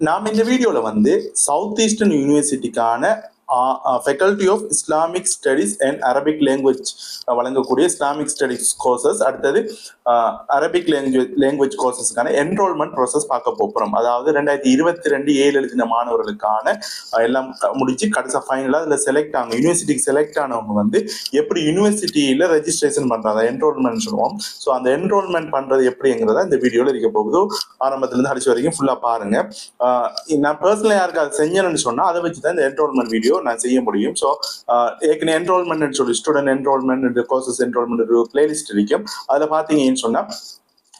நாம் இந்த வீடியோவில் வந்து south eastern யூனிவர்சிட்டிக்கான faculty of Islamic studies and Arabic language வழங்கக்கூடிய இஸ்லாமிக் ஸ்டடீஸ் கோர்சஸ் அடுத்தது அரபிக் லாங்குவேஜ் லாங்குவேஜ் கோர்சஸ்க்கான என்ரோல்மெண்ட் ப்ராசஸ் பார்க்க போகிறோம் அதாவது ரெண்டாயிரத்தி இருபத்தி ரெண்டு ஏழு எழுதின மாணவர்களுக்கான uh, எல்லாம் முடிச்சு கடைசி ஃபைனலாக அதில் செலக்ட் ஆகும் யூனிவர்சிட்டிக்கு செலக்ட் ஆனவங்க வந்து எப்படி யூனிவர்சிட்டியில் ரெஜிஸ்ட்ரேஷன் பண்ணுறாங்க என்ரோல்மெண்ட் சொல்லுவோம். ஸோ அந்த என்ரோல்மெண்ட் பண்ணுறது எப்படிங்கிறத இந்த வீடியோவில் இருக்க போகுது. ஆரம்பத்துலேருந்து கடைசி வரைக்கும் ஃபுல்லாக பாருங்கள் uh, நான் பர்சனலாக யாருக்கு அது செஞ்சேன்னு சொன்னால் அதை வச்சு தான் இந்த என்ரோல்மெண்ட் வீடியோ நான் செய்ய முடியும். ஸோ ஏற்கனவே என்ரோல்மெண்ட் சொல்லி ஸ்டூடெண்ட் என்ரோல்மெண்ட் கோர்சஸ் என்ரோல்மெண்ட் ஒரு பிளேலிஸ்ட் இருக்கும். அதில் பார்த்தீங்கன்னு சொன்னால்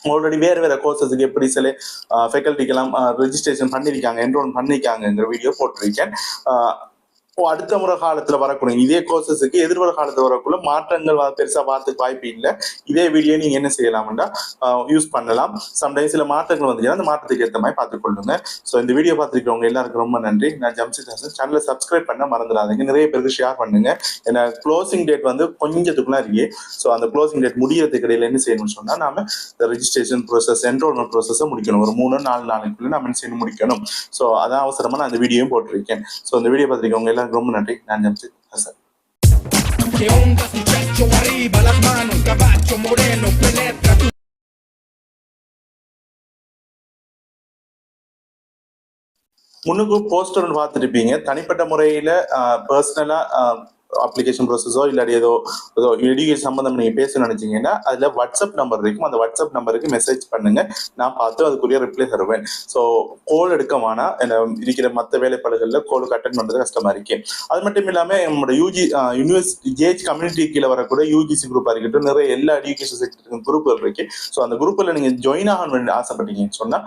ஆல்ரெடி வேறு வேறு கோர்சஸுக்கு எப்படி சில ஃபெக்கல்ட்டிக்கெல்லாம் ரெஜிஸ்ட்ரேஷன் பண்ணியிருக்காங்க என்ரோல் பண்ணியிருக்காங்கங்கிற வீடியோ போட்டிருக்கேன். ஆஹ் அடுத்த முறை காலத்துல வரக்கூடிய இதே கோர்சஸுக்கு எதிர்வர காலத்துல வரக்குள்ள மாற்றங்கள் பெருசா பார்த்துக்கு வாய்ப்பு இல்லை. இதே வீடியோ நீங்க என்ன செய்யலாம்னா யூஸ் பண்ணலாம். சம்டைம்ஸ் சில மாற்றங்கள் வந்துச்சுன்னா அந்த மாற்றத்துக்கு ஏற்ற மாதிரி பார்த்துக்கொள்ளுங்க. ஸோ இந்த வீடியோ பார்த்துருக்கவங்க எல்லாருக்கும் ரொம்ப நன்றி. நான் ஜம்சித் ஹாசன். சேனலை சப்ஸ்கிரைப் பண்ண மறந்துடாதீங்க. நிறைய பேருக்கு ஷேர் பண்ணுங்க. ஏன்னா க்ளோசிங் டேட் வந்து கொஞ்சத்துக்குலாம் இருக்கு ஸோ அந்த க்ளோசிங் டேட் முடியறதுக்கு இடையில என்ன செய்யணும்னு சொன்னா நாம இந்த ரெஜிஸ்ட்ரேஷன் ப்ரோசஸ் என்ரோல்மெண்ட் ப்ரோசஸை முடிக்கணும். ஒரு மூணு நாலு நாளைக்குள்ள நம்ம என்ன செய்யணும் முடிக்கணும். ஸோ அதான் அவசரமா நான் அந்த வீடியோவும் போட்டிருக்கேன். ஸோ அந்த வீடியோ பார்த்துருக்கவங்க எல்லாருக்கும் ரொம்ப நன்றி. நான் Jamshid Hasan. Que onda muchacho arriba las manos, moreno penetra tu முன்னுக்கு போஸ்டர் பார்த்துருப்பீங்க தனிப்பட்ட முறையில பர்சனலா அப்ளிகேஷன் ப்ரொசஸோ இல்லாட்டி ஏதோ ஏதோ எடுகேஷன் சம்மந்தம் நீங்கள் பேச நினைச்சீங்கன்னா அதில் வாட்ஸ்அப் நம்பர் இருக்கும். அந்த வாட்ஸ்அப் நம்பருக்கு மெசேஜ் பண்ணுங்க. நான் பார்த்து அதுக்குரிய ரிப்ளை தருவேன். ஸோ கோல் எடுக்க வேணாம். என்ன இருக்கிற மற்ற வேலைப்பாடுகளில் கோலுக்கு அட்டன் பண்ணுறது கஷ்டமாக இருக்கு. அது மட்டும் இல்லாமல் நம்மளோட யூஜி யூனிவர்சிட்டி ஜேஜ் கம்யூனிட்டி கீழே வரக்கூடிய யூஜிசி குரூப்பாக இருக்கட்டும் நிறைய எல்லா எஜுகேஷன் செக்டருக்கும் குரூப்புகள் இருக்கு. ஸோ அந்த குரூப்பில் நீங்கள் ஜாயின் ஆகணும்னு ஆசைப்பட்டீங்கன்னு சொன்னால்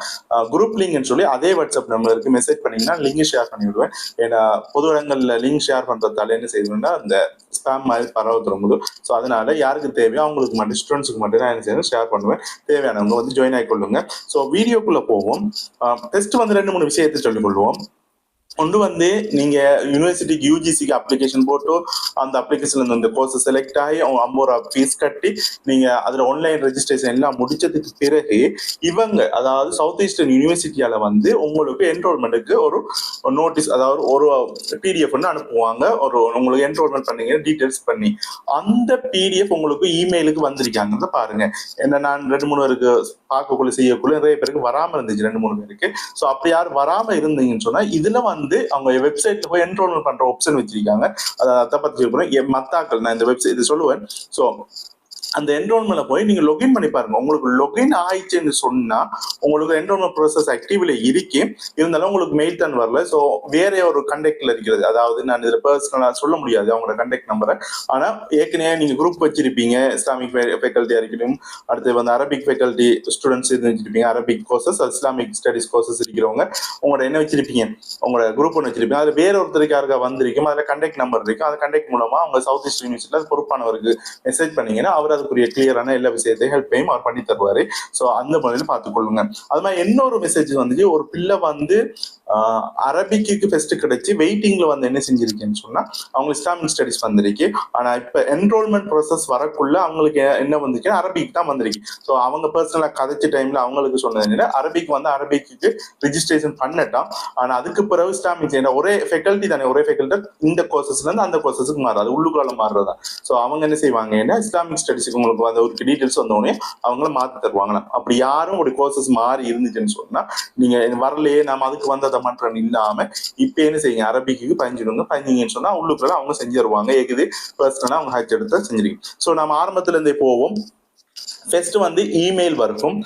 குரூப் லிங்க்னு சொல்லி அதே வாட்ஸ்அப் நம்பருக்கு மெசேஜ் பண்ணீங்கன்னா லிங்க் ஷேர் பண்ணி விடுவேன். ஏன்னா பொது இடங்களில் லிங்க் ஷேர் பண்ணுறதால என்ன செய்யணும்னா அந்த ஸ்பேம் மாதிரி பரவ திரும்புது ஸோ அதனால யாருக்கு தேவையோ அவங்களுக்கு மட்டும் ஸ்டூடெண்ட்ஸுக்கு மட்டும் நான் என்ன செய்யணும் ஷேர் பண்ணுவேன். தேவையானவங்க வந்து ஜாயின் ஆகிக்கொள்ளுங்க. ஸோ வீடியோக்குள்ளே போவோம். டெஸ்ட் வந்து ரெண்டு மூணு விஷயத்தை சொல்லிக் கொள்வோம். ஒன்று வந்து நீங்கள் யூனிவர்சிட்டிக்கு யூஜிசிக்கு அப்ளிகேஷன் போட்டு அந்த அப்ளிகேஷன்ல இந்த கோர்ஸ் செலக்ட் ஆகி அவங்க ஐம்பது ரூபா ஃபீஸ் கட்டி நீங்கள் அதில் ஆன்லைன் ரெஜிஸ்ட்ரேஷன் எல்லாம் முடிச்சதுக்கு பிறகு இவங்க அதாவது சவுத் ஈஸ்டர்ன் யூனிவர்சிட்டியால் வந்து உங்களுக்கு என்ரோல்மெண்ட்டுக்கு ஒரு நோட்டீஸ் அதாவது ஒரு பிடிஎஃப் அனுப்புவாங்க. ஒரு உங்களுக்கு என்ரோல்மெண்ட் பண்ணீங்க டீட்டெயில்ஸ் பண்ணி. அந்த பிடிஎஃப் உங்களுக்கு இமெயிலுக்கு வந்திருக்காங்க பாருங்க. என்ன நான் ரெண்டு மூணு பேருக்கு பார்க்கக்குள்ள செய்யக்குள்ள நிறைய பேருக்கு வராமல் இருந்துச்சு ரெண்டு மூணு பேருக்கு. ஸோ அப்படி யாரும் வராமல் இருந்தீங்கன்னு சொன்னால் இதில் வந்து வந்து அவங்க வெப்சைட்ல போய் என்ரோல்மெண்ட் பண்ற ஆப்ஷன் வச்சிருக்காங்க. அதை அதை பத்தி சொல்றேன். மத்தாக்கள் நான் இந்த வெப்சைட் இது சொல்லுவேன். ஸோ அந்த என்ரோல்மெண்ட்ல போய் நீங்க லொகின் பண்ணி பாருங்க. உங்களுக்கு லொகின் ஆயிடுச்சுன்னு சொன்னா உங்களுக்கு என்ரோல்மெண்ட் ப்ராசஸ் ஆக்டிவ்ல இருக்கு இருந்தாலும் உங்களுக்கு மெயில் தான் வரல. ஸோ வேற ஒரு கண்டெக்ட்ல இருக்கிறது. அதாவது நான் இதுல பர்சனலா சொல்ல முடியாது அவங்களோட கண்டெக்ட் நம்பரை ஆனா ஏற்கனவே நீங்க குரூப் வச்சிருப்பீங்க. இஸ்லாமிக் ஃபேக்கல்ட்டியா இருக்கட்டும் அடுத்து வந்து அரபிக் ஃபேக்கல்ட்டி ஸ்டூடெண்ட்ஸ் இது வச்சிருப்பீங்க. Arabic courses Islamic studies courses இருக்கிறவங்க உங்களோட என்ன வச்சிருப்பீங்க? உங்களோட குரூப் ஒன்று வச்சிருப்பீங்க. அதுல வேற ஒருத்தருக்கு யாருக்கா வந்திருக்கும் அதுல கண்டெக்ட் நம்பர் இருக்கும் அந்த கண்டெக்ட் மூலமா அவங்க சவுத் ஈஸ்ட் யூனிவர்சிட்டியில பொறுப்பானவருக்கு மெசேஜ் பண்ணீங்கன்னா அவர் அதுக்குரிய கிளியரான எல்லா விஷயத்தையும் ஹெல்ப்பையும் அவர் பண்ணி தருவாரு. ஸோ அந்த முறையில் பார்த்துக்கொள்ளுங்க. அது மாதிரி இன்னொரு மெசேஜ் வந்து ஒரு பிள்ளை வந்து அரபிக்கு ஃபெஸ்ட் கிடைச்சி வெயிட்டிங்ல வந்து என்ன செஞ்சிருக்கேன்னு சொன்னா அவங்க இஸ்லாமிக் ஸ்டடிஸ் வந்திருக்கு. ஆனா இப்ப என்ரோல்மெண்ட் ப்ராசஸ் வரக்குள்ள அவங்களுக்கு என்ன வந்திருக்கு அரபிக் தான் வந்திருக்கு. ஸோ அவங்க பர்சனலா கதைச்ச டைம்ல அவங்களுக்கு சொன்னது என்ன அரபிக் வந்து அரபிக்கு ரிஜிஸ்ட்ரேஷன் பண்ணட்டான் ஆனா அதுக்கு பிறகு இஸ்லாமிக் ஒரே ஃபெக்கல்ட்டி தானே ஒரே ஃபெக்கல்ட்டி இந்த கோர்சஸ்ல இருந்து அந்த கோர்சஸுக்கு மாறாது. உள்ளுக்குள்ள மாறுறதா. ஸோ அவங்க என்ன செய்வாங்க செய்வாங்கன்னா இஸ்லாமிக் ஸ்டடிஸுக்கு உங்களுக்கு அந்த ஒரு டீட்டெயில்ஸ் வந்தோடனே அவங்கள மாத்தி தருவாங்களாம். அப்படி யாரும் ஒரு கோர்சஸ் மாறி இருந்துச்சுன்னு சொன்னா நீங்க வரலையே நாம அதுக்கு வந்ததை மாற்றம் இல்லாம இப்ப என்ன செய்யுங்க? அரபிக்கு பயஞ்சிடுங்க பயஞ்சிங்கன்னு சொன்னா உள்ளுக்குள்ள அவங்க செஞ்சு தருவாங்க ஏகுது பர்சனலா அவங்க ஹஜ் எடுத்து செஞ்சிருக்கீங்க. ஸோ நம்ம ஆரம்பத்துல இருந்தே போவோம். ஃபர்ஸ்ட் வந்து இமெயில் வரைக்கும்.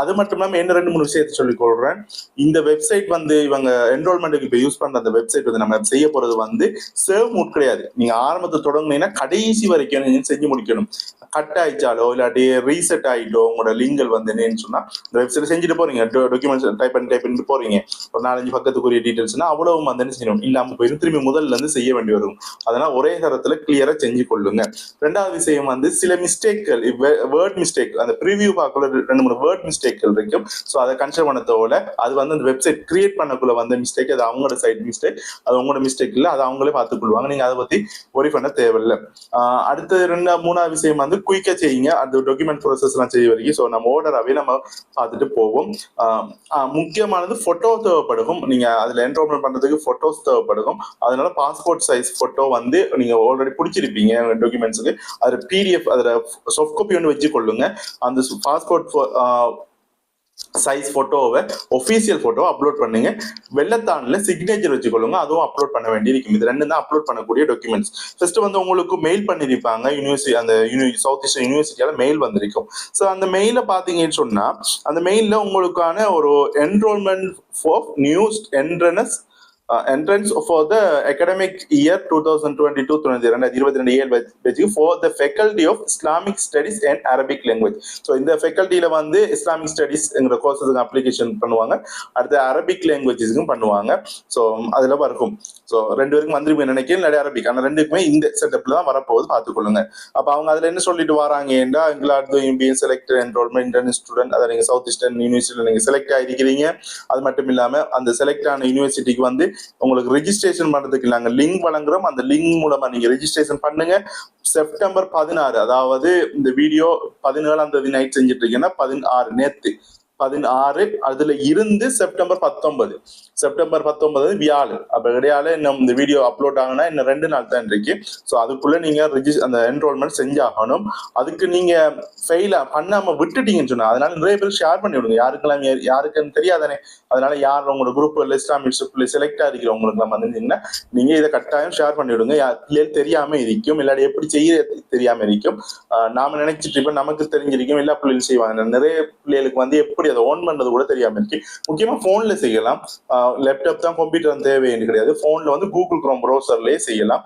அது மட்டும் இல்லாம என்ன ரெண்டு மூணு விஷயத்தை சொல்லிக் கொள்றேன். இந்த வெப்சைட் வந்து இவங்க என்ரோல்மெண்ட்டுக்கு இப்போ யூஸ் பண்ற அந்த வெப்சைட் வந்து நம்ம செய்ய போறது வந்து சேவ் மூட் கிடையாது. நீங்க ஆரம்பத்தை தொடங்குனீங்கன்னா கடைசி வரைக்கும் நீங்க செஞ்சு முடிக்கணும். கட் ஆயிடுச்சாலோ இல்லாட்டி ரீசெட் ஆயிட்டோ உங்களோட லிங்கல் வந்து என்னன்னு சொன்னா இந்த வெப்சைட் செஞ்சுட்டு போறீங்க. டாக்குமெண்ட்ஸ் டைப் பண்ணி டைப் பண்ணிட்டு போறீங்க. ஒரு நாலஞ்சு பக்கத்துக்குரிய டீட்டெயில்ஸ்னா அவ்வளவு வந்து என்ன செய்யணும்? இல்லாம போயிடும். திரும்பி முதல்ல இருந்து செய்ய வேண்டி வரும். அதெல்லாம் ஒரே தரத்துல கிளியரா செஞ்சு கொள்ளுங்க. ரெண்டாவது விஷயம் வந்து சில மிஸ்டேக்கள் வேர்ட் வேர்ட் மிஸ்டேக் அந்த ப்ரிவியூ பார்க்கல ரெண்டு மூணு வேர்ட் மிஸ்டேக்கள் இருக்கும். ஸோ அதை கன்சிடர் பண்ணதோட அது வந்து அந்த வெப்சைட் கிரியேட் பண்ணக்குள்ள வந்த மிஸ்டேக் அது அவங்களோட சைட் மிஸ்டேக் அது உங்களோட மிஸ்டேக் இல்லை அது அவங்களே பார்த்துக்கொள்வாங்க. நீங்க அதை பத்தி ஒரி பண்ண தேவையில்லை. அடுத்த ரெண்டு மூணாவது விஷயம் வந்து குயிக்கா செய்யுங்க. அந்த டாக்குமெண்ட் ப்ரோசஸ் எல்லாம் செய்ய வரைக்கும். ஸோ நம்ம ஓர்டராகவே நம்ம பார்த்துட்டு போவோம். முக்கியமானது ஃபோட்டோ தேவைப்படும். நீங்க அதுல என்ரோல்மெண்ட் பண்றதுக்கு ஃபோட்டோஸ் தேவைப்படும். அதனால பாஸ்போர்ட் சைஸ் ஃபோட்டோ வந்து நீங்க ஆல்ரெடி பிடிச்சிருப்பீங்க டாக்குமெண்ட்ஸுக்கு அதில் பிடிஎஃப் அதில் சாஃப்ட் காப்பி ஒன்று வச்சு கொள்ளுங்க அந்த பாஸ்போர்ட் சைஸ் போட்டோவை ஒஃபீஷியல் போட்டோ அப்லோட் பண்ணுங்க. வெள்ளத்தான்ல சிக்னேச்சர் வச்சுக்கொள்ளுங்க. அதுவும் அப்லோட் பண்ண வேண்டியிருக்கும் இது ரெண்டு தான் அப்லோட் பண்ணக்கூடிய டாக்குமெண்ட்ஸ் ஃபர்ஸ்ட் வந்து உங்களுக்கு மெயில் பண்ணியிருப்பாங்க. யூனிவர்சிட்டி அந்த சவுத் ஈஸ்டர் யூனிவர்சிட்டியால மெயில் வந்திருக்கும். ஸோ அந்த மெயில பார்த்தீங்கன்னு சொன்னால் அந்த மெயிலில் உங்களுக்கான ஒரு enrolment for news entrance entrance for the academic year two thousand twenty two தொண்ணூத்தி ரெண்டாயிரத்தி இருபத்தி ரெண்டு ஏழு பேஜுக்கு for the faculty of Islamic studies and Arabic language so இந்த ஃபெக்கல்ட்டியில வந்து இஸ்லாமிக் ஸ்டடிஸ்ங்கிற கோர்ஸஸுக்கு அப்ளிகேஷன் பண்ணுவாங்க. அடுத்து அரபிக் லாங்குவேஜஸ்க்கும் பண்ணுவாங்க. ஸோ அதில் இருக்கும் ஸோ ரெண்டு பேருக்கும் வந்திருப்பீங்க நினைக்கிறேன். நிறைய அரபிக் ஆனால் ரெண்டுக்குமே இந்த செட்டப்பில் தான் வரப்போகுது. பார்த்துக்கொள்ளுங்க. அப்போ அவங்க அதில் என்ன சொல்லிட்டு வராங்கன்றா எங்களாட்டு being select enrolment intern student அதை நீங்கள் சவுத் ஈஸ்டர்ன் யூனிவர்சிட்டியில் நீங்கள் செலக்ட் ஆகிருக்கிறீங்க அது மட்டும் இல்லாமல் அந்த செலக்ட் ஆன யூனிவர்சிட்டிக்கு வந்து உங்களுக்கு ரெஜிஸ்ட்ரேஷன் பண்றதுக்கு நாங்க லிங்க் வழங்குறோம். அந்த லிங்க் மூலமா நீங்க ரிஜிஸ்ட்ரேஷன் பண்ணுங்க. செப்டம்பர் பதினாறு அதாவது இந்த வீடியோ பதினேழாம் தேதி நைட் செஞ்சுட்டு இருக்கீங்கன்னா பதினாறு நேத்து. பதினாறு அதுல இருந்து செப்டம்பர் பத்தொன்பது. செப்டம்பர் பத்தொன்பது வியாழன் அப்ப இடையால இன்னும் இந்த வீடியோ அப்லோட் ஆகுனா இன்னும் ரெண்டு நாள் தான் இருக்கு. ஸோ அதுக்குள்ள நீங்க ரிஜிஸ் அந்த என்ரோல்மெண்ட் செஞ்சாகணும். அதுக்கு நீங்க ஃபெயிலா பண்ணாம விட்டுட்டீங்கன்னு சொன்னா அதனால நிறைய பேர் ஷேர் பண்ணி விடுங்க. யாருக்கெல்லாம் யாருக்குன்னு தெரியாதானே? அதனால யார் உங்களோட குரூப் இஸ்லாமிக் செலக்ட் ஆகிக்கிறவங்களுக்கு நம்ம வந்துருந்தீங்கன்னா நீங்க இதை கட்டாயம் ஷேர் பண்ணி விடுங்க. யார் பிள்ளைகள் தெரியாம இருக்கும். இல்லாட்டி எப்படி செய்ய தெரியாம இருக்கும். நாம நினைச்சிட்டு இப்ப நமக்கு தெரிஞ்சிருக்கும். எல்லா பிள்ளைகளும் செய்வாங்க. நிறைய பிள்ளைகளுக்கு வந்து எப்படி அதை ஓன் பண்றது கூட தெரியாம இருக்கு. முக்கியமா போன்ல செய்யலாம். லேப்டாப் தான் கம்ப்யூட்டர் தேவைன்னு கிடையாது. போன்ல வந்து கூகுள் குரோம் ப்ரௌசர்லயே செய்யலாம்.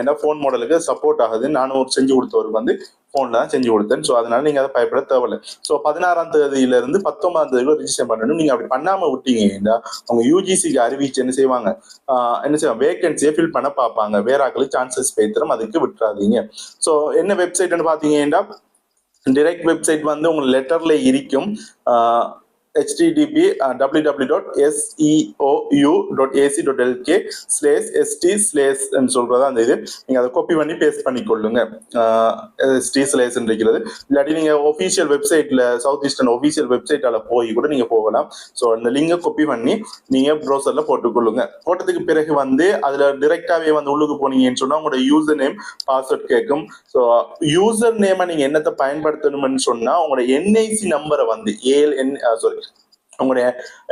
ஏன்னா போன் மாடலுக்கு சப்போர்ட் ஆகுது நானும் ஒரு செஞ்சு கொடுத்தவருக்கு வந்து போன்ல தான் செஞ்சு கொடுத்தேன். ஸோ அதனால நீங்க அதை பயப்பட தேவையில்லை. ஸோ பதினாறாம் தேதியில இருந்து பத்தொன்பதாம் தேதி ரிஜிஸ்டர் பண்ணணும். நீங்க அப்படி பண்ணாம விட்டீங்கன்னா அவங்க யூஜிசிக்கு அறிவிச்சு என்ன செய்வாங்க? என்ன செய்வாங்க? வேகன்சியை ஃபில் பண்ண பார்ப்பாங்க. வேற ஆக்களுக்கு சான்சஸ் பேத்திரம் அதுக்கு விட்டுறாதீங்க. ஸோ என்ன வெப்சைட்னு பாத்தீங்கன்னா டிரெக்ட் வெப்சைட் வந்து உங்க லெட்டர்ல இருக்கும். HTTP W W dot SEOU dot AC dot LK slash ST slash சொல்றது அந்த இது. நீங்க அதை காப்பி பண்ணி பேஸ்ட் பண்ணிக்கொள்ளுங்க. Uh, எஸ்டி ஸ்லேஸ் இருக்கிறது. இல்லாட்டி நீங்க ஒஃபிஷியல் வெப்சைட்ல சவுத் ஈஸ்டர்ன் ஒஃபிஷியல் வெப்சைட்டால போய் கூட நீங்க போகலாம். ஸோ அந்த லிங்கை காப்பி பண்ணி நீங்க ப்ரௌசர்ல போட்டுக்கொள்ளுங்க. போட்டதுக்கு பிறகு வந்து அதுல டிரெக்டாவே வந்து உள்ளுக்கு போனீங்கன்னு சொன்னா உங்களோட யூசர் நேம் பாஸ்வேர்ட் கேட்கும் ஸோ யூசர் நேமை நீங்க என்னத்தை பயன்படுத்தணும்னு சொன்னா உங்களோட என்ஐசி நம்பரை வந்து ஏஎல் என் சாரி உங்களுடைய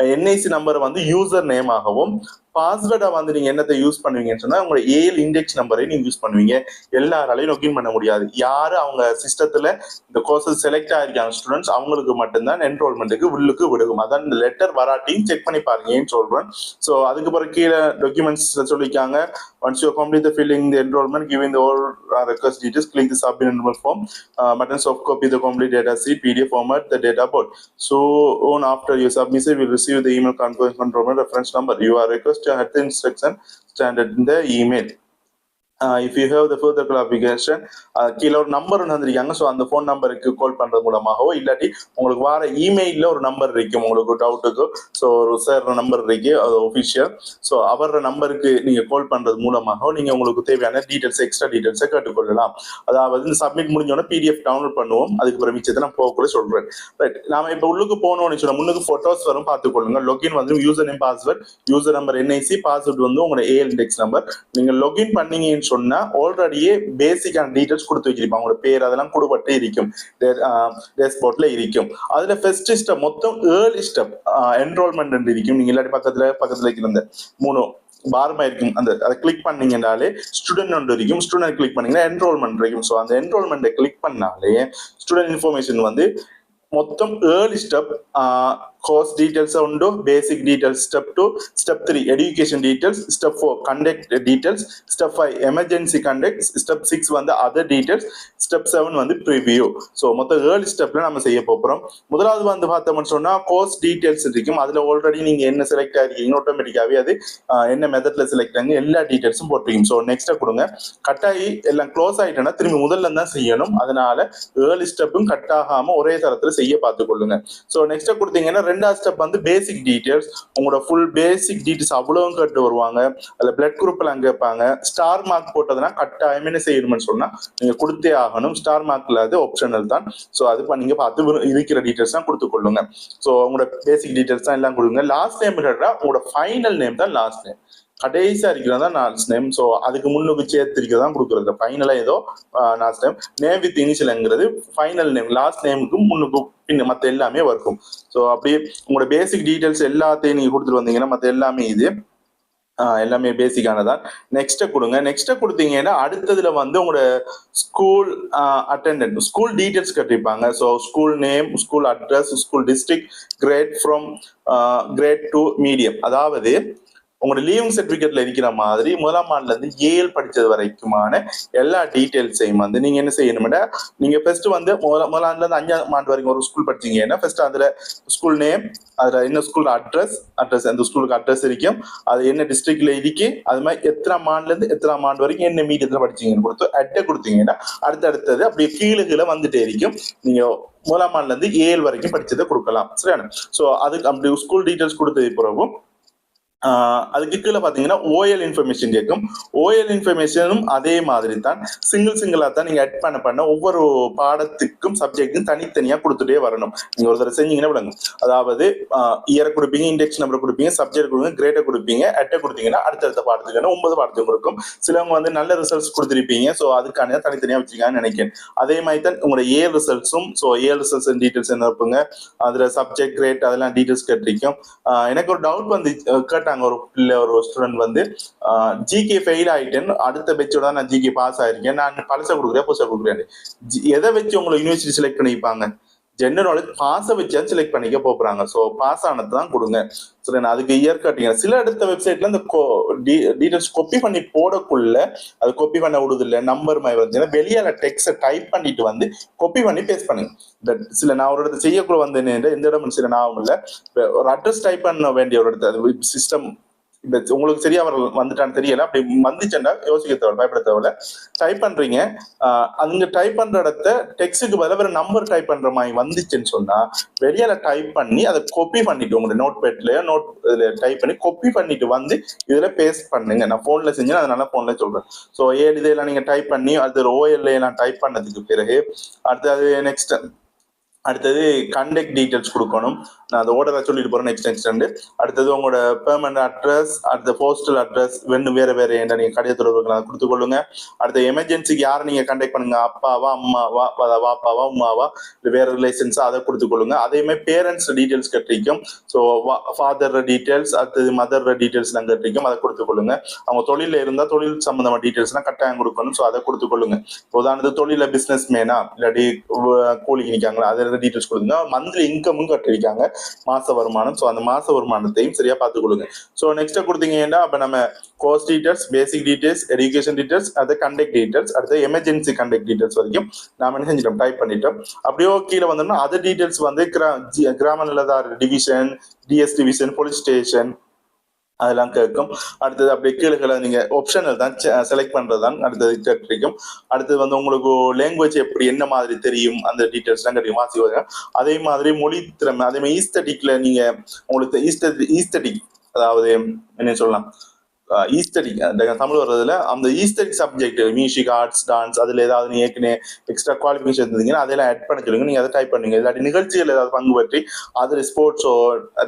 என்ஐசி நம்பர் வந்து யூசர் நேம் ஆகவும் பாஸ்வேர்டை வந்து நீங்க என்னத்தை யூஸ் பண்ணுவீங்கன்னு சொன்னா உங்களோட ஏஎல் இண்டெக்ஸ் நம்பரை நீங்க யூஸ் பண்ணுவீங்க. எல்லாராலையும் லொக்கின் பண்ண முடியாது. யாரு அவங்க சிஸ்டத்துல இந்த கோர்சஸ் செலக்ட் ஆயிருக்காங்க ஸ்டூடெண்ட்ஸ் அவங்களுக்கு மட்டும்தான் என்ரோல்மெண்ட்டுக்கு உள்ளுக்கு விடுகும் அதான் இந்த லெட்டர் வராட்டியும் செக் பண்ணி பாருங்க ஏன்னு சொல்றேன். ஸோ அதுக்கு பிறகு கீழே டாக்குமெண்ட்ஸ் சொல்லியிருக்காங்க. Once you complete the filling the enrolment giving the all request details click the sub enrollment form uh, button soft copy the complete data sheet the data the so on so you submission you receive it will receive the reference number you are request start instruction സ്റ്റാൻഡേർഡിന്റെ email if you have the further the கீழே ஒரு number வந்திருக்காங்க so அந்த phone நம்பருக்கு கால் பண்றது மூலமாகவோ இல்லாட்டி உங்களுக்கு வர இமெயிலில் ஒரு நம்பர் இருக்கும். உங்களுக்கு டவுட்டுக்கு ஸோ ஒரு சார் நம்பர் இருக்கு அது ஒஃபிஷியல் ஸோ அவர நம்பருக்கு நீங்க கால் பண்றது மூலமாகவோ நீங்க உங்களுக்கு தேவையான டீட்டெயில்ஸ் எக்ஸ்ட்ரா டீட்டெயில்ஸை கேட்டுக்கொள்ளலாம். அதாவது இந்த சப்மிட் முடிஞ்சோடனே பிடிஎஃப் டவுன்லோட் பண்ணுவோம். அதுக்கு பிறகு மிச்சத்தை நான் போக கூட ரைட் நாம இப்போ உள்ளுக்கு போகணும்னு சொன்னால் முன்னுக்கு ஃபோட்டோஸ் வரும் பார்த்துக்கொள்ளுங்க. லொகின் வந்து user name password user number NIC password வந்து உங்களோட ஏஎல் இண்டெக்ஸ் நம்பர் நீங்க லொகின் பண்ணீங்கன்னு சொன்னா ஆல்ரெடியே பேசிக்கான டீடைல்ஸ் கொடுத்து வச்சிருப்பாங்க. அவங்களோட பேர் அதெல்லாம் கொடுபட்டு இருக்கும். டேஷ்போர்ட்ல uh, இருக்கும். அதுல ஃபர்ஸ்ட் ஸ்டெப் மொத்தம் ஏர்லி ஸ்டெப் என்ரோல்மெண்ட் இருக்கும். நீங்க இல்லாட்டி பக்கத்துல பக்கத்துல இருக்கிற மூணு பாரமா இருக்கும். அந்த அதை கிளிக் பண்ணீங்கனாலே ஸ்டூடெண்ட் ஒன்று இருக்கும். ஸ்டூடெண்ட் கிளிக் பண்ணீங்கன்னா என்ரோல்மெண்ட் இருக்கும். ஸோ அந்த என்ரோல்மெண்ட்டை கிளிக் பண்ணாலே ஸ்டூடெண்ட் இன்ஃபர்மேஷன் வந்து மொத்தம் ஏர்லி ஸ்டெப் கோர்ஸ் டீடைல்ஸ் உண்டு basic details step two step three education details step four contact details step five emergency contact step six வந்து அதர் டீட்டெயில்ஸ் ஸ்டெப் செவன் வந்து preview so மொத்தம் ஏழு ஸ்டெப்ல நம்ம செய்ய போகிறோம் முதலாவது வந்து பார்த்தோம்னு சொன்னால் கோர்ஸ் டீட்டெயில்ஸ் இருக்கும். அதில் ஆல்ரெடி நீங்கள் என்ன செலக்ட் ஆகிருக்கீங்க ஆட்டோமேட்டிக்காவே அது என்ன மெத்தடில் செலக்ட் ஆகுங்க எல்லா டீட்டெயில்ஸும் போட்டிருக்கீங்க. ஸோ நெக்ஸ்ட்டாக கொடுங்க. கட்டாயி எல்லாம் க்ளோஸ் ஆகிட்டேன்னா திரும்பி முதல்ல தான் செய்யணும். அதனால ஏழு ஸ்டெப்பும் கட் ஆகாமல் ஒரே தரத்தில் செய்ய பார்த்துக்கொள்ளுங்க. ஸோ நெக்ஸ்ட்டாக கொடுத்தீங்கன்னா ரெண்டாவது ஸ்டெப் வந்து பேசிக் டீட்டெயில்ஸ் உங்களோட ஃபுல் பேசிக் டீட்டெயில்ஸ் அவ்வளவும் கட்டு வருவாங்க. அதுல பிளட் குரூப் எல்லாம் கேட்பாங்க. ஸ்டார் மார்க் போட்டதுன்னா கட்டாயம் என்ன செய்யணும்னு சொன்னா நீங்க கொடுத்தே ஆகணும். ஸ்டார் மார்க்ல அது ஆப்ஷனல் தான். ஸோ அது நீங்கள் பார்த்து இருக்கிற டீட்டெயில்ஸ் தான் கொடுத்து கொள்ளுங்க. ஸோ உங்களோட பேசிக் டீட்டெயில்ஸ் தான் எல்லாம் கொடுங்க. லாஸ்ட் நேம் உங்களோட ஃபைனல் நேம் தான் லாஸ்ட் நேம் கடைசியா இருக்கிறது தான் லாஸ்ட் நேம் ஸோ அதுக்கு முன்னுக்கு சேர்த்து தான் கொடுக்குறது. ஃபைனலா ஏதோ லாஸ்ட் நேம் நேம் வித் இனிஷியல்ங்கிறது ஃபைனல் நேம் லாஸ்ட் நேமுக்கு முன்னுக்கு பின் மற்ற எல்லாமே வர்க்கும் ஸோ அப்படியே உங்களோட பேசிக் டீட்டெயில்ஸ் எல்லாத்தையும் நீங்கள் கொடுத்துட்டு வந்தீங்கன்னா மற்ற எல்லாமே இது எல்லாமே பேசிக்கானதான் நெக்ஸ்ட்டை கொடுங்க. நெக்ஸ்ட்டை கொடுத்தீங்கன்னா அடுத்ததுல வந்து உங்களோட school attendant school details கட்டிருப்பாங்க so school name school address school district grade from grade to medium அதாவது உங்களோட லீவிங் சர்டிபிகேட்ல இருக்கிற மாதிரி முதலாம் ஆண்டுல இருந்து ஏஎல் படிச்சது வரைக்குமான எல்லா டீட்டெயில்ஸையும் வந்து நீங்க என்ன செய்யணும்னா நீங்க ஃபர்ஸ்ட் வந்து முதல் முதலாம் ஆண்டுல இருந்து அஞ்சாம் ஆண்டு வரைக்கும் ஒரு ஸ்கூல் படிச்சீங்கன்னா ஃபர்ஸ்ட் அதுல ஸ்கூல் நேம் அதுல என்ன ஸ்கூல் அட்ரஸ் அட்ரஸ் அந்த ஸ்கூலுக்கு அட்ரஸ் இருக்கும். அது என்ன டிஸ்ட்ரிக்ட்ல இருக்கு அது மாதிரி எத்தனாம் ஆண்டுல இருந்து எத்தனாம் ஆண்டு வரைக்கும் என்ன மீடியத்துல படிச்சீங்கன்னு கொடுத்து அட்டை கொடுத்தீங்கன்னா அடுத்தடுத்தது அப்படியே கீழே கீழே வந்துட்டே இருக்கும். நீங்க முதலாம் ஆண்டுல இருந்து ஏழு வரைக்கும் படிச்சதை கொடுக்கலாம். சரியான? சோ அதுக்கு அப்படி ஸ்கூல் டீட்டெயில்ஸ் கொடுத்தது பிறகும் அதுக்கு கீழே பார்த்தீங்கன்னா ஓஎல் இன்ஃபர்மேஷன் கேட்கும். ஓஎல் இன்ஃபர்மேஷனும் அதே மாதிரி தான் சிங்கிள் சிங்கிளாக தான் நீங்கள் அட் பண்ண பண்ண ஒவ்வொரு பாடத்துக்கும் சப்ஜெக்ட்டுக்கும் தனித்தனியாக கொடுத்துட்டே வரணும். நீங்கள் ஒரு தடவை செஞ்சீங்கன்னா விடுங்க. அதாவது இயரை கொடுப்பீங்க இண்டெக்ஸ் நம்பரை கொடுப்பீங்க சப்ஜெக்ட் கொடுங்க கிரேட்டை கொடுப்பீங்க அட்டை கொடுத்தீங்கன்னா அடுத்தடுத்த பாடத்துக்கான ஒன்பது பாடத்துக்கு கொடுக்கும். சிலவங்க வந்து நல்ல ரிசல்ட்ஸ் கொடுத்துருப்பீங்க. ஸோ அதுக்கான தனித்தனியாக வச்சுக்கான்னு நினைக்கிறேன். அதே மாதிரி தான் உங்களோட ஏ ரிசல்ட்ஸும் ஸோ ஏ ரிசல்ட்ஸ் டீட்டெயில்ஸ் என்ன இருப்புங்க அதில் சப்ஜெக்ட் கிரேட் அதெல்லாம் டீட்டெயில்ஸ் கேட்டிருக்கோம். எனக்கு ஒரு டவுட் வந்து கேட்டாங்க. கேட்டாங்க ஒரு பிள்ளை ஒரு ஸ்டூடெண்ட் வந்து ஜிகே ஃபெயில் ஆயிட்டேன்னு அடுத்த பெச்சோட தான் நான் ஜிகே பாஸ் ஆயிருக்கேன். நான் பழச கொடுக்குறேன் புதுசாக கொடுக்குறேன் ஜி- எதை வச்சு உங்களை யூனிவர்சிட்டி செலக்ட் பண்ணிப்பாங்க? ஜென்ரல் நாலேஜ் பாஸை வச்சாச்சு செலக்ட் பண்ணிக்க போறாங்க. ஸோ பாஸ் ஆனது தான் கொடுங்க. சரி நான் அதுக்கு இயர் கட்டிங்க சில இடத்த வெப்சைட்ல இந்த டீடைல்ஸ் கொப்பி பண்ணி போடக்குள்ள அது கொப்பி பண்ண விடுது இல்ல நம்பர் மாதிரி வந்துச்சுன்னா வெளியால டெக்ஸ்ட டைப் பண்ணிட்டு வந்து கொப்பி பண்ணி பேஸ்ட் பண்ணுங்க. இந்த சில நான் ஒரு இடத்த செய்யக்குள்ள வந்து என்ன எந்த இடம் சில நான் இல்ல. ஒரு அட்ரஸ் டைப் பண்ண வேண்டிய ஒரு இடத்த சிஸ்டம் இப்ப உங்களுக்கு சரியா அவர் வந்துட்டான்னு தெரியல. அப்படி வந்துச்சுன்னா யோசிக்க தேவை பயப்பட தேவையில்ல. டைப் பண்றீங்க. அங்க டைப் பண்ற இடத்த டெக்ஸ்டுக்கு பதில வேற நம்பர் டைப் பண்ற மாதிரி வந்துச்சுன்னு சொன்னா வெளியால டைப் பண்ணி அதை காப்பி பண்ணிட்டு உங்களுடைய நோட் பேட்லயோ நோட் இதுல டைப் பண்ணி காப்பி பண்ணிட்டு வந்து இதுல பேஸ்ட் பண்ணுங்க. நான் போன்ல செஞ்சேன் அதனால போன்ல சொல்றேன். ஸோ ஏழு இதெல்லாம் நீங்க டைப் பண்ணி அது ஓஎல்ல எல்லாம் டைப் பண்ணதுக்கு பிறகு அடுத்தது நெக்ஸ்ட் அடுத்தது கண்டக்ட் டீட்டெயில்ஸ் கொடுக்கணும். நான் அந்த ஓர்டரை சொல்லிட்டு போறேன் நெக்ஸ்ட் நெக்ஸ்ட் அடுத்தது உங்களோட பெர்மனன்ட் அட்ரஸ் அடுத்த போஸ்டல் அட்ரஸ் வெண்ணு வேற வேற என்ன நீங்க கடையை தொடர்புகளை கொடுத்து கொள்ளுங்க. அடுத்த எமர்ஜென்சிக்கு யாரை நீங்க கண்டக்ட் பண்ணுங்க? அப்பாவா அம்மாவா வா- வாப்பாவா உமாவா இல்லை வேற ரிலேஷன்ஸா அதை கொடுத்து கொள்ளுங்க. அதே பேரண்ட்ஸ் டீட்டெயில்ஸ் கட்டிருக்கும் ஸோ ஃபாதர் டீட்டெயில்ஸ் அடுத்தது மதர் டீட்டெயில்ஸ் எல்லாம் கட்டிருக்கும் அதை கொடுத்து கொள்ளுங்க. அவங்க தொழில இருந்தா தொழில் சம்பந்தமான டீட்டெயில்ஸ்லாம் கட்டாயம் கொடுக்கணும். ஸோ அதை கொடுத்து கொள்ளுங்க. உதாரணத்துக்கு தொழில பிசினஸ் மேனா இல்லாட்டி கூலிக்கு நிற்காங்களா டீட்டெயில்ஸ் கொடுங்க. மந்த்லி இன்கமும் கட்டிருக்காங்க மாச வருமானம். ஸோ அந்த மாச வருமானத்தையும் சரியா பார்த்து கொடுங்க ஸோ நெக்ஸ்ட் கொடுத்தீங்கன்னா அப்ப நம்ம course details basic details education details அடுத்து கண்டக்ட் டீடைல்ஸ் அடுத்து எமர்ஜென்சி கண்டக்ட் டீட்டெயில்ஸ் வரைக்கும் நாம என்ன செஞ்சிட்டோம்? டைப் பண்ணிட்டோம். அப்படியோ கீழே வந்தோம்னா அதர் டீடைல்ஸ் வந்து கிரா- ஜி- கிராம நிலதார் division DS division police station அதெல்லாம் கேட்கும். அடுத்தது அப்படியே கீழே நீங்க ஆப்ஷனல் தான் செலக்ட் பண்றதுதான் அடுத்தது கிடைக்கும் அடுத்தது வந்து உங்களுக்கு லாங்குவேஜ் எப்படி என்ன மாதிரி தெரியும் அந்த டீட்டெயில்ஸ் எல்லாம் கிடைக்கும் வாசிவாங்க அதே மாதிரி மொழி திறமை அதே மாதிரி ஈஸ்தட்டிக்ல நீங்க உங்களுக்கு ஈஸ்தடி ஈஸ்தட்டிக் அதாவது என்ன சொல்லலாம்? ஈஸ்தடிக் தமிழ் வர்றதுல அந்த aesthetic subject music arts dance அதுல ஏதாவது நீ ஏற்கனவே எக்ஸ்ட்ரா குவாலிஃபிகேஷன் இருந்தீங்கன்னா அதெல்லாம் ஆட் பண்ண சொல்லுங்க. நீங்க அதை டைப் பண்ணுங்க. இல்லாட்டி நிகழ்ச்சிகள் ஏதாவது பங்கு பற்றி அதுல ஸ்போர்ட்ஸோ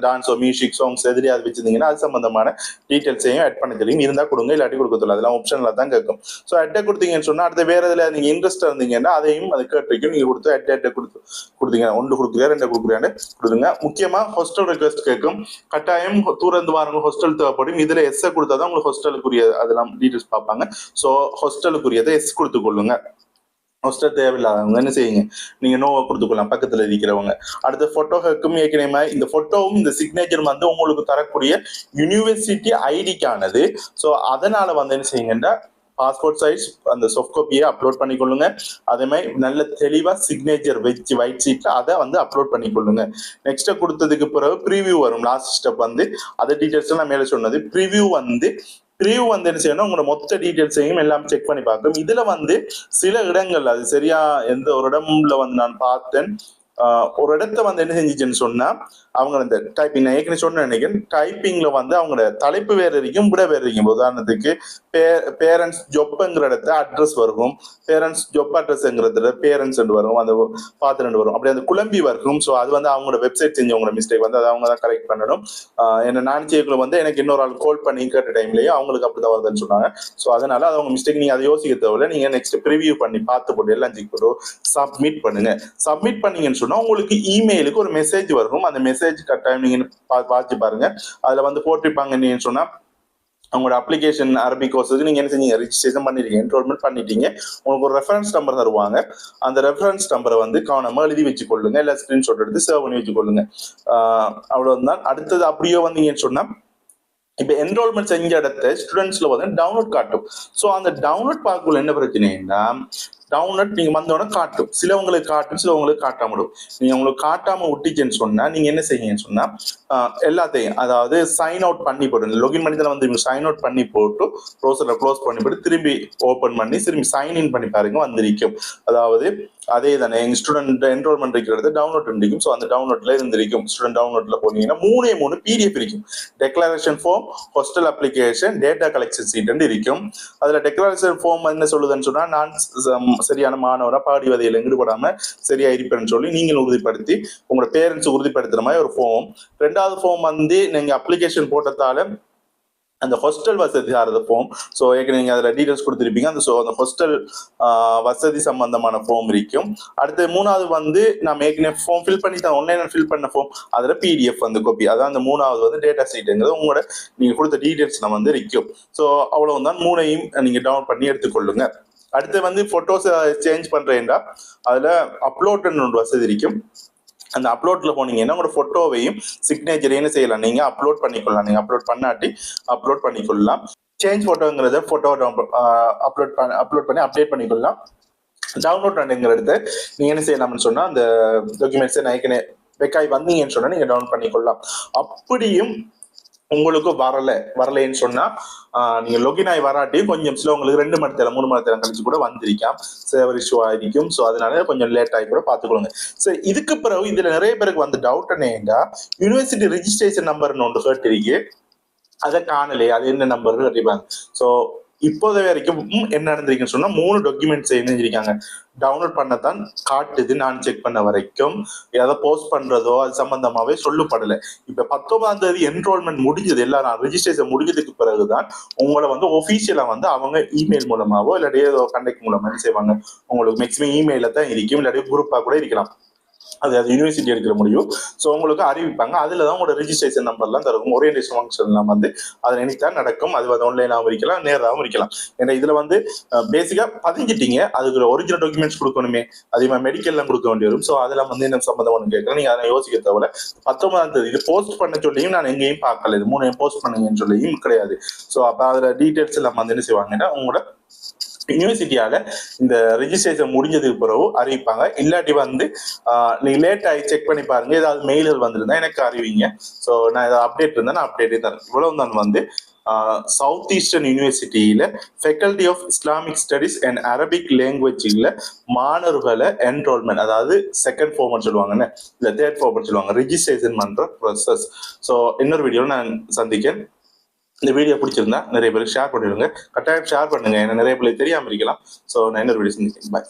டான்ஸோ மியூசிக் சாங்ஸ் எதிரியாவது வச்சிருந்தீங்கன்னா அது சம்பந்தமான டீட்டெயில்ஸையும் ஆட் பண்ண தெரியும் இருந்தா கொடுங்க இல்லாட்டி கொடுக்க அதெல்லாம் ஆப்ஷன்ல தான் கேட்கும். ஸோ அட்டை கொடுத்தீங்கன்னு சொன்னா அடுத்த வேற இதில் நீங்க இன்ட்ரெஸ்ட் இருந்தீங்கன்னா அதையும் அது கேட்டிருக்கும் நீங்க கொடுத்து அட்டை அட்டை கொடுத்து கொடுத்தீங்க ஒன்று கொடுக்குறியா ரெண்டு கொடுக்குறியான்னு கொடுங்க. முக்கியமா ஹாஸ்டல் ரெக்வஸ்ட் கேட்கும். கட்டாயம் தூரந்து வாரங்க. ஹாஸ்டல் தேவைப்படும். இதுல எஸ்ஸை கொடுத்தா தான் உங்களுக்கு ஹோஸ்டலுக்குரிய அதெல்லாம் டீட்டெயில்ஸ் பார்ப்பாங்க. ஸோ ஹோஸ்டலுக்குரியதை எஸ் கொடுத்து கொள்ளுங்க. ஹோஸ்டல் தேவையில்லாதவங்க என்ன செய்யுங்க? நீங்க நோவை கொடுத்துக்கலாம் பக்கத்துல இருக்கிறவங்க. அடுத்த போட்டோக்கும் ஏற்கனவே இந்த போட்டோவும் இந்த சிக்னேச்சரும் வந்து உங்களுக்கு தரக்கூடிய யூனிவர்சிட்டி ஐடிக்கானது ஸோ அதனால வந்து என்ன செய்யுங்கன்னா பாஸ்போர்ட் சைஸ் அந்த சாஃப்ட் காப்பியை அப்லோட் பண்ணிக்கொள்ளுங்க. அதே மாதிரி நல்ல தெளிவா சிக்னேச்சர் வச்சு ஒயிட் சீட் அதை வந்து அப்லோட் பண்ணிக்கொள்ளுங்க. நெக்ஸ்ட் கொடுத்ததுக்கு பிறகு ப்ரீவியூ வரும். லாஸ்ட் ஸ்டெப் வந்து அது டீட்டெயில்ஸ் நான் மேலே சொன்னது. ப்ரீவியூ வந்து ப்ரீவியூ வந்து என்ன செய்யணும்? உங்களோட மொத்த டீட்டெயில்ஸையும் எல்லாம் செக் பண்ணி பார்க்கும் இதுல வந்து சில இடங்கள் அது சரியா எந்த ஒரு இடம்ல வந்து நான் பார்த்தேன். ஒரு இடத்த வந்து என்ன செஞ்சிச்சுன்னு சொன்னா அவங்க அந்த டைப்பிங் நான் ஏற்கனவே சொன்ன நினைக்கிறேன். டைப்பிங்ல வந்து அவங்களோட தலைப்பு வேற இருக்கும் விட வேற இருக்கும். உதாரணத்துக்கு பேரண்ட்ஸ் ஜொப்புங்கிற இடத்துல அட்ரஸ் வரும். பேரண்ட்ஸ் ஜொப் அட்ரஸ்ங்கிறதுல பேரண்ட்ஸ் வரும் அந்த பாத்திரண்டு வரும். அப்படி அந்த குழம்பி வரும் ஸோ அது வந்து அவங்களோட வெப்சைட் செஞ்சவங்களோட மிஸ்டேக் வந்து அதை அவங்க தான் கரெக்ட் பண்ணணும். என்ன நான் செய்யக்குள்ள வந்து எனக்கு இன்னொரு ஆள் கால் பண்ணி கேட்ட டைம்லயே அவங்களுக்கு அப்படிதான் வருதுன்னு சொன்னாங்க. ஸோ அதனால அது அவங்க மிஸ்டேக் நீங்க அதை யோசிக்க தேவையில்ல. நீங்க நெக்ஸ்ட் ப்ரிவியூ பண்ணி பார்த்து போட்டு எல்லாம் செக் போட்டு சப்மிட் பண்ணுங்க. சப்மிட் பண்ணீங்கன்னு சொன்னா உங்களுக்கு இமெயிலுக்கு ஒரு மெசேஜ் வரும். அந்த மெசேஜ் கட்டாயம் நீங்க பா- பார்த்து பாருங்க. அதுல வந்து போட்டிருப்பாங்க நீங்க சொன்னா அவங்களோட அப்ளிகேஷன் அரபிக் கோர்ஸுக்கு நீங்க என்ன செஞ்சீங்க? ரிஜிஸ்ட்ரேஷன் பண்ணிருக்கீங்க என்ரோல்மெண்ட் பண்ணிட்டீங்க. உங்களுக்கு ஒரு ரெஃபரன்ஸ் நம்பர் தருவாங்க. அந்த ரெஃபரன்ஸ் நம்பரை வந்து கவனமாக எழுதி வச்சுக்கொள்ளுங்க. இல்ல ஸ்கிரீன்ஷாட் எடுத்து சேவ் பண்ணி வச்சுக்கொள்ளுங்க. ஆஹ் அவ்வளவுதான். அடுத்தது அப்படியோ வந்தீங்கன்னு சொன்னா இப்ப என்ரோல்மெண்ட் செஞ்ச இடத்த ஸ்டூடெண்ட்ஸ்ல வந்து டவுன்லோட் காட்டும். ஸோ அந்த டவுன்லோட் பார்க்கக்குள்ள என்ன பிரச்சனைன்னா டவுன்லோட் நீங்க வந்தோடனே காட்டும். சிலவங்களுக்கு காட்டும் சிலவங்களுக்கு காட்டாம விடும் நீங்க உங்களுக்கு காட்டாம விட்டுச்சுன்னு சொன்னா நீங்க என்ன செய்யுங்கன்னு சொன்னா எல்லாத்தையும் அதாவது சைன் அவுட் பண்ணி போட்டு லொகின் பண்ணி தான் வந்து சைன் அவுட் பண்ணி போட்டு ப்ரௌசர்ல க்ளோஸ் பண்ணி போட்டு திரும்பி ஓபன் பண்ணி திரும்பி சைன் இன் பண்ணி பாருங்க வந்திருக்கும். அதாவது அதே தானே எங்க ஸ்டூடெண்ட் என்ரோல்மெண்ட் இருக்கிறது டவுன்லோட் இருக்கும் ஸோ அந்த டவுன்லோட்ல இருந்திருக்கும். ஸ்டூடெண்ட் டவுன்லோட்ல போனீங்கன்னா மூணே மூணு பிடிஎஃப் இருக்கும். Declaration form hostel application data collection sheet இருக்கும். அதுல டெக்ளரேஷன் ஃபார்ம் என்ன சொல்லுதுன்னு சொன்னா நான் ச- சரியான மாணவரா பாடி வதையில ஈடுபடாம சரியா இருப்பேன்னு சொல்லி நீங்கள் உறுதிப்படுத்தி உங்களோட பேரண்ட்ஸ் உறுதிப்படுத்துற மாதிரி ஒரு ஃபார்ம் ரெண்டாவது ஃபார்ம் வந்து நீங்க அப்ளிகேஷன் போட்டதால அந்த ஹாஸ்டல் வசதி சார்ந்த ஃபார்ம் ஸோ ஏற்கனவே நீங்கள் அதில் டீடைல்ஸ் கொடுத்துருப்பீங்க. அந்த ஸோ அந்த ஹாஸ்டல் வசதி சம்பந்தமான ஃபார்ம் இருக்கும். அடுத்து மூணாவது வந்து நம்ம ஏற்கனவே ஃபார்ம் ஃபில் பண்ணி தான் ஆன்லைனில் ஃபில் பண்ண ஃபார்ம் அதில் பிடிஎஃப் வந்து காப்பி அதான் அந்த மூணாவது வந்து டேட்டா சீட்டுங்கிறது உங்களோட நீங்கள் கொடுத்த டீடைல்ஸ்ல வந்து இருக்கும். ஸோ அவ்வளவுதான். மூணையும் நீங்கள் டவுன் பண்ணி எடுத்துக்கொள்ளுங்க. அடுத்து வந்து ஃபோட்டோஸ் சேஞ்ச் பண்ணுறேன்டா அதில் அப்லோட் ஒரு வசதி இருக்கும். அந்த அப்லோட்ல போனீங்கன்னா உங்களோட போட்டோவையும் சிக்னேச்சரையும் என்ன செய்யலாம். நீங்க அப்லோட் பண்ணிக்கொள்ளலாம். நீங்க அப்லோட் பண்ணாட்டி அப்லோட் பண்ணிக்கொள்ளலாம். சேஞ்ச் போட்டோங்கிறத போட்டோ அப்லோட் பண்ண அப்லோட் பண்ணி அப்டேட் பண்ணிக்கொள்ளலாம். டவுன்லோட் பண்ணுங்கிறத நீங்க என்ன செய்யலாம்னு சொன்னா அந்த டாக்குமெண்ட்ஸை நான் ஏற்கனவே வெக்காய் வந்தீங்கன்னு சொன்னா நீங்க டவுன் பண்ணிக்கொள்ளலாம். அப்படியும் உங்களுக்கும் வரல வரலைன்னு சொன்னா நீங்க லொகின் ஆகி வராட்டியும் கொஞ்சம் சில உங்களுக்கு ரெண்டு மணி நேரம் மூணு மணி நேரம் கழிச்சு கூட வந்திருக்காம் சேவர் இஷ்யூ ஆயிருக்கும். ஸோ அதனால கொஞ்சம் லேட் ஆகி கூட பார்த்துக்கொள்ளுங்க. சரி இதுக்கு பிறகு இதுல நிறைய பேருக்கு வந்து டவுட் என்னன்னா யூனிவர்சிட்டி ரிஜிஸ்ட்ரேஷன் நம்பர்னு ஒன்று கேட்டிருக்கு. அதை காணலையே அது என்ன நம்பர்னு கட்டிப்பாங்க ஸோ இப்போது வரைக்கும் என்ன நடந்திருக்குன்னு சொன்னா மூணு டாக்குமெண்ட்ஸ் என்ன டவுன்லோட் பண்ணத்தான் காட்டுது. நான் செக் பண்ண வரைக்கும். ஏதாவது போஸ்ட் பண்றதோ அது சம்பந்தமாவே சொல்லப்படல. இப்ப பத்தொன்பதாம் தேதி என்ரோல்மெண்ட் முடிஞ்சது. எல்லாரும் ரிஜிஸ்ட்ரேஷன் முடிஞ்சதுக்கு பிறகுதான் உங்களை வந்து ஒபிஷியலா வந்து அவங்க இமெயில் மூலமாவோ இல்லாட்டி ஏதோ கண்டக்ட் மூலமா என்ன செய்வாங்க. உங்களுக்கு மேக்ஸிமம் இமெயில தான் இருக்கும். இல்லாட்டி குரூப்பா கூட இருக்கலாம். அது அது யூனிவர்சிட்டி எடுக்கிற முடியும். ஸோ உங்களுக்கு அறிவிப்பாங்க. அதில் தான் உங்களோட ரிஜிஸ்ட்ரேஷன் நம்பர்லாம் தரும் ஓரியன்டேஷன் ஃபங்க்ஷன்லாம் வந்து அதை நினைத்தான் நடக்கும். அது வந்து ஆன்லைனாகவும் இருக்கலாம் நேராகவும் இருக்கலாம். ஏன்னா இதில் வந்து பேசிக்காக பதிஞ்சிட்டீங்க. அதுக்கு ஒரிஜினல் டாக்குமெண்ட்ஸ் கொடுக்கணுமே. அதே மாதிரி மெடிக்கல்லாம் கொடுக்க வேண்டி வரும். ஸோ அதெல்லாம் வந்து என்ன சம்மந்தம் கேட்கலாம் நீங்கள் அதை யோசிக்க தேவை பத்தொன்பதாம் தேதி இது போஸ்ட் பண்ண சொல்லியும் நான் எங்கேயும் பார்க்கல. இது மூணையும் போஸ்ட் பண்ணுங்கன்னு சொல்லியும் கிடையாது. ஸோ அப்போ அதில் டீட்டெயில்ஸ் எல்லாம் வந்து என்ன செய்வாங்கன்னா உங்களோட யூனிவர்சிட்டியால இந்த ரெஜிஸ்ட்ரேஷன் முடிஞ்சதுக்கு பிறகு அறிவிப்பாங்க. இல்லாட்டி வந்து நீங்க லேட் ஆகி செக் பண்ணி பாருங்க. ஏதாவது மெயில்கள் வந்திருந்தா எனக்கு அறிவிங்க. ஸோ நான் ஏதாவது அப்டேட் இருந்தா நான் அப்டேட் தரேன். இவ்வளவு தான் வந்து சவுத் ஈஸ்டர்ன் யூனிவர்சிட்டியில faculty of Islamic studies and Arabic லாங்குவேஜில் மாணவர்களை என்ரோல்மெண்ட் அதாவது செகண்ட் ஃபார்மர் சொல்லுவாங்கன்னு இல்லை தேர்ட் ஃபார்மர் சொல்லுவாங்க ரெஜிஸ்ட்ரேஷன் பண்ற ப்ரொசஸ் ஸோ இன்னொரு வீடியோவில் நான் சந்திக்கிறேன். இந்த வீடியோ பிடிச்சிருந்தா நிறைய பேருக்கு ஷேர் பண்ணிடுங்க. கட்டாயம் ஷேர் பண்ணுங்க. ஏன்னா நிறைய பேருக்கு தெரியாம இருக்கலாம். ஸோ நான் இன்னொரு வீடியோ சந்திக்கிறேன். பாய்